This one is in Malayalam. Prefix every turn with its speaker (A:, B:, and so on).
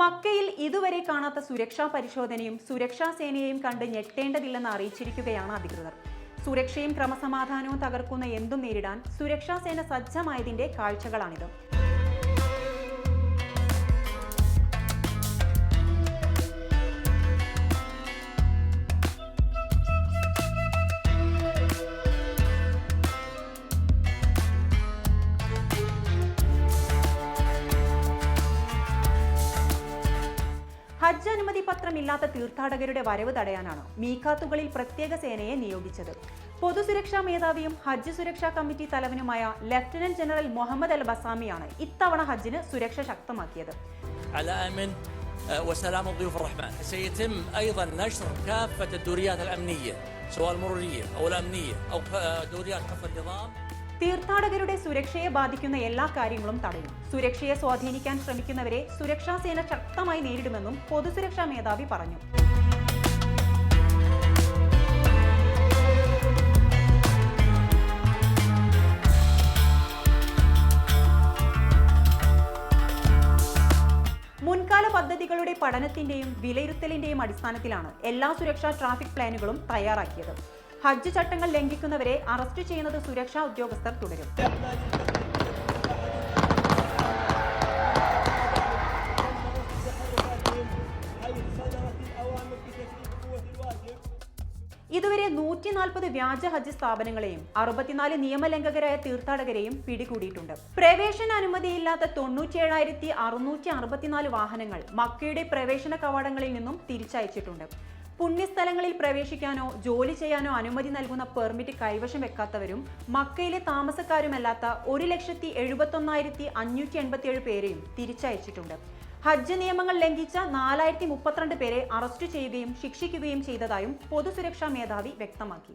A: മക്കയിൽ ഇതുവരെ കാണാത്ത സുരക്ഷാ പരിശോധനയും സുരക്ഷാ സേനയെയും കണ്ട് ഞെട്ടേണ്ടതില്ലെന്ന് അറിയിച്ചിരിക്കുകയാണ് അധികൃതർ. സുരക്ഷയും ക്രമസമാധാനവും തകർക്കുന്ന എന്തും നേരിടാൻ സുരക്ഷാ സേന സജ്ജമായതിന്റെ കാഴ്ചകളാണിത്. ഹജ്ജ് അനുമതി പത്രമില്ലാത്ത തീർത്ഥാടകരുടെ വരവ് തടയാനാണ് മീഖാത്തുകളിൽ പ്രത്യേക സേനയെ നിയോഗിച്ചത് പൊതുസുരക്ഷാ മേധാവിയും ഹജ്ജ് സുരക്ഷാ കമ്മിറ്റി തലവനുമായ ലഫ്റ്റനന്റ് ജനറൽ മുഹമ്മദ് അൽ ബസാമിയാണ് ഇത്തവണ ഹജ്ജിന് സുരക്ഷ ശക്തമാക്കിയത്
B: على امن آه، وسلام ضيوف الرحمن سيتم ايضا نشر كافه الدوريات الامنيه سواء المروريه او الامنيه او آه، دوريات حفظ النظام
A: തീർത്ഥാടകരുടെ സുരക്ഷയെ ബാധിക്കുന്ന എല്ലാ കാര്യങ്ങളും തടയും സുരക്ഷയെ സ്വാധീനിക്കാൻ ശ്രമിക്കുന്നവരെ സുരക്ഷാ സേന ശക്തമായി നേരിടുമെന്നും പൊതുസുരക്ഷാ മേധാവി പറഞ്ഞു. മുൻകാല പദ്ധതികളുടെ പഠനത്തിന്റെയും വിലയിരുത്തലിന്റെയും അടിസ്ഥാനത്തിലാണ് എല്ലാ സുരക്ഷാ ട്രാഫിക് പ്ലാനുകളും തയ്യാറാക്കിയത്. ഹജ്ജ് ചട്ടങ്ങൾ ലംഘിക്കുന്നവരെ അറസ്റ്റ് ചെയ്യുന്നത് സുരക്ഷാ ഉദ്യോഗസ്ഥർ തുടരും. ഇതുവരെ നൂറ്റി നാൽപ്പത് വ്യാജ ഹജ്ജ് സ്ഥാപനങ്ങളെയും അറുപത്തിനാല് നിയമലംഘകരായ തീർത്ഥാടകരെയും പിടികൂടിയിട്ടുണ്ട്. പ്രവേശന അനുമതിയില്ലാത്ത തൊണ്ണൂറ്റിയേഴായിരത്തി അറുന്നൂറ്റി അറുപത്തിനാല് വാഹനങ്ങൾ മക്കയുടെ പ്രവേശന കവാടങ്ങളിൽ നിന്നും തിരിച്ചയച്ചിട്ടുണ്ട്. പുണ്യസ്ഥലങ്ങളിൽ പ്രവേശിക്കാനോ ജോലി ചെയ്യാനോ അനുമതി നൽകുന്ന പെർമിറ്റ് കൈവശം വെക്കാത്തവരും മക്കയിലെ താമസക്കാരുമല്ലാത്ത ഒരു ലക്ഷത്തി എഴുപത്തൊന്നായിരത്തി അഞ്ഞൂറ്റി എൺപത്തിയേഴ് പേരെയും തിരിച്ചയച്ചിട്ടുണ്ട്. ഹജ്ജ് നിയമങ്ങൾ ലംഘിച്ച നാലായിരത്തി മുപ്പത്തിരണ്ട് പേരെ അറസ്റ്റ് ചെയ്യുകയും ശിക്ഷിക്കുകയും ചെയ്തതായും പൊതുസുരക്ഷാ മേധാവി വ്യക്തമാക്കി.